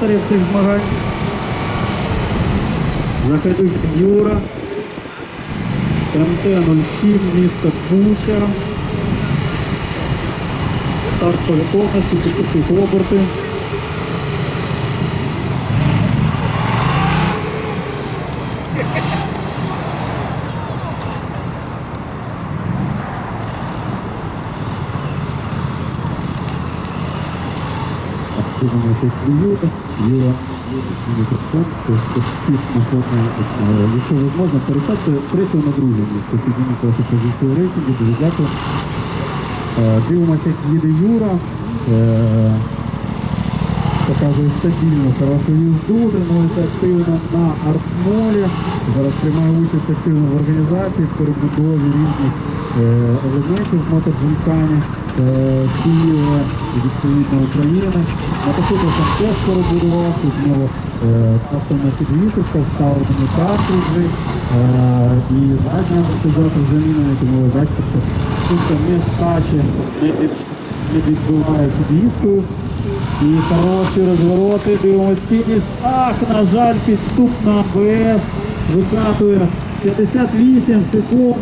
цих змагань. Заходить Юра. МТ-07, місто Буча. Старт повідомості, підписують оберти. Активно тут Юра. То спів находно. Якщо можна, пересадьте третє на друге місце. Трохи позицію рейтингу, дуже дякую. Дивимося, як їде Юра. Показує стабільно хорошу їзду, тренується активно на артмолі. Зараз приймає участь активно в організації, в перебудові різних е, елементів в мотоджимкані е, Києва відповідно України. Мотоцикл там теж перебудував, тут в нього е, підвісочка, вставлені картриджі і задня амортизатор замінений, тому ви бачите, що тут не скаче, не, від, не відбиває підвіскою. І хороші розвороти, дивимось фініш. Ах, на жаль, підступ на АБС викатує 58 секунд.